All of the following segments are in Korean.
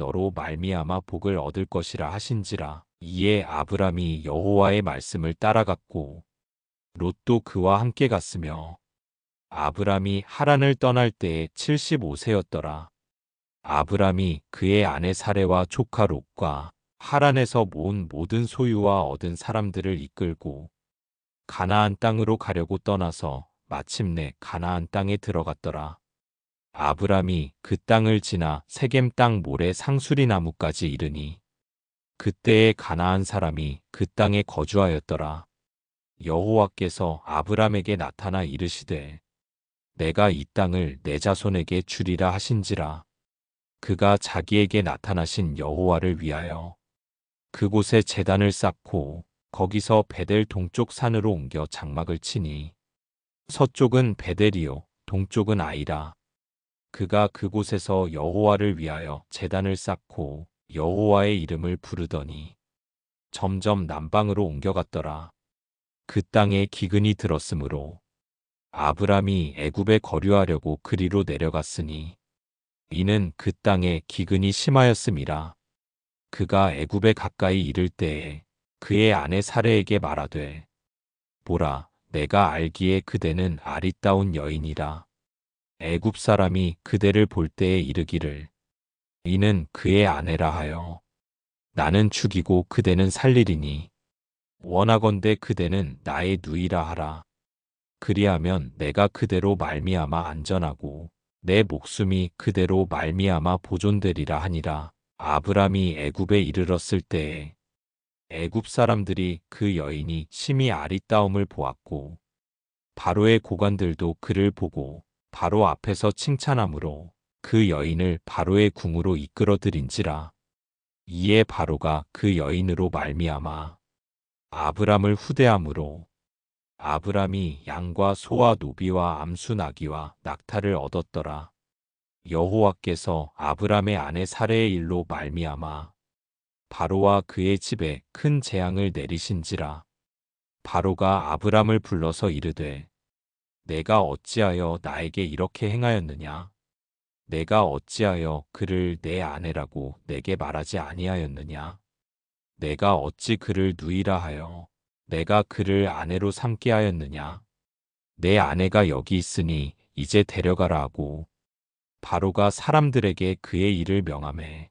너로 말미암아 복을 얻을 것이라 하신지라 이에 아브람이 여호와의 말씀을 따라갔고 롯도 그와 함께 갔으며 아브람이 하란을 떠날 때에 75세였더라. 아브람이 그의 아내 사레와 조카 롯과 하란에서 모은 모든 소유와 얻은 사람들을 이끌고 가나안 땅으로 가려고 떠나서 마침내 가나안 땅에 들어갔더라. 아브람이 그 땅을 지나 세겜 땅 모래 상수리 나무까지 이르니 그때에 가나안 사람이 그 땅에 거주하였더라. 여호와께서 아브람에게 나타나 이르시되 내가 이 땅을 내 자손에게 주리라 하신지라 그가 자기에게 나타나신 여호와를 위하여 그곳에 재단을 쌓고 거기서 베델 동쪽 산으로 옮겨 장막을 치니 서쪽은 베델이요 동쪽은 아이라 그가 그곳에서 여호와를 위하여 재단을 쌓고 여호와의 이름을 부르더니 점점 남방으로 옮겨갔더라. 그 땅에 기근이 들었으므로 아브람이 애굽에 거류하려고 그리로 내려갔으니 이는 그 땅에 기근이 심하였음이라. 그가 애굽에 가까이 이를 때에 그의 아내 사례에게 말하되 보라 내가 알기에 그대는 아리따운 여인이라. 애굽 사람이 그대를 볼 때에 이르기를 이는 그의 아내라 하여 나는 죽이고 그대는 살리리니 원하건대 그대는 나의 누이라 하라. 그리하면 내가 그대로 말미암아 안전하고 내 목숨이 그대로 말미암아 보존되리라 하니라. 아브람이 애굽에 이르렀을 때에 애굽 사람들이 그 여인이 심히 아리따움을 보았고 바로의 고관들도 그를 보고 바로 앞에서 칭찬하므로 그 여인을 바로의 궁으로 이끌어들인지라. 이에 바로가 그 여인으로 말미암아 아브람을 후대함으로 아브람이 양과 소와 노비와 암수 나귀와 낙타를 얻었더라. 여호와께서 아브람의 아내 사례의 일로 말미암아 바로와 그의 집에 큰 재앙을 내리신지라. 바로가 아브람을 불러서 이르되 내가 어찌하여 나에게 이렇게 행하였느냐? 내가 어찌하여 그를 내 아내라고 내게 말하지 아니하였느냐? 내가 어찌 그를 누이라 하여 내가 그를 아내로 삼게 하였느냐? 내 아내가 여기 있으니 이제 데려가라 하고 바로가 사람들에게 그의 일을 명함해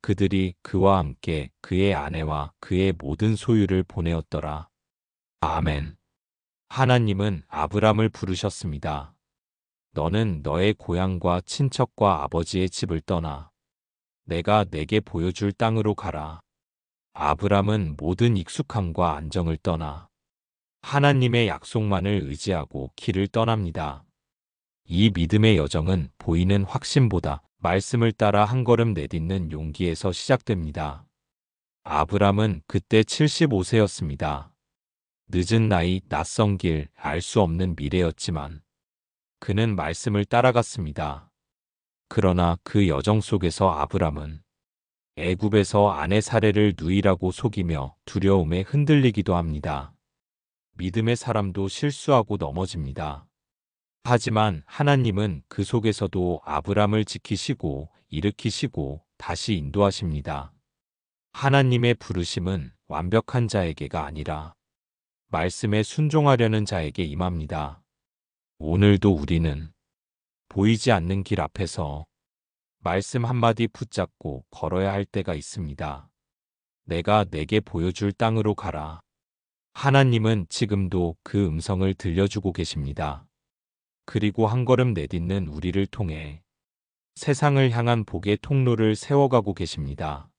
그들이 그와 함께 그의 아내와 그의 모든 소유를 보내었더라. 아멘. 하나님은 아브람을 부르셨습니다. 너는 너의 고향과 친척과 아버지의 집을 떠나 내가 내게 보여줄 땅으로 가라. 아브람은 모든 익숙함과 안정을 떠나 하나님의 약속만을 의지하고 길을 떠납니다. 이 믿음의 여정은 보이는 확신보다 말씀을 따라 한 걸음 내딛는 용기에서 시작됩니다. 아브람은 그때 75세였습니다. 늦은 나이, 낯선 길, 알 수 없는 미래였지만 그는 말씀을 따라갔습니다. 그러나 그 여정 속에서 아브람은 애굽에서 아내 사례를 누이라고 속이며 두려움에 흔들리기도 합니다. 믿음의 사람도 실수하고 넘어집니다. 하지만 하나님은 그 속에서도 아브람을 지키시고 일으키시고 다시 인도하십니다. 하나님의 부르심은 완벽한 자에게가 아니라 말씀에 순종하려는 자에게 임합니다. 오늘도 우리는 보이지 않는 길 앞에서 말씀 한마디 붙잡고 걸어야 할 때가 있습니다. 내가 내게 보여줄 땅으로 가라. 하나님은 지금도 그 음성을 들려주고 계십니다. 그리고 한 걸음 내딛는 우리를 통해 세상을 향한 복의 통로를 세워가고 계십니다.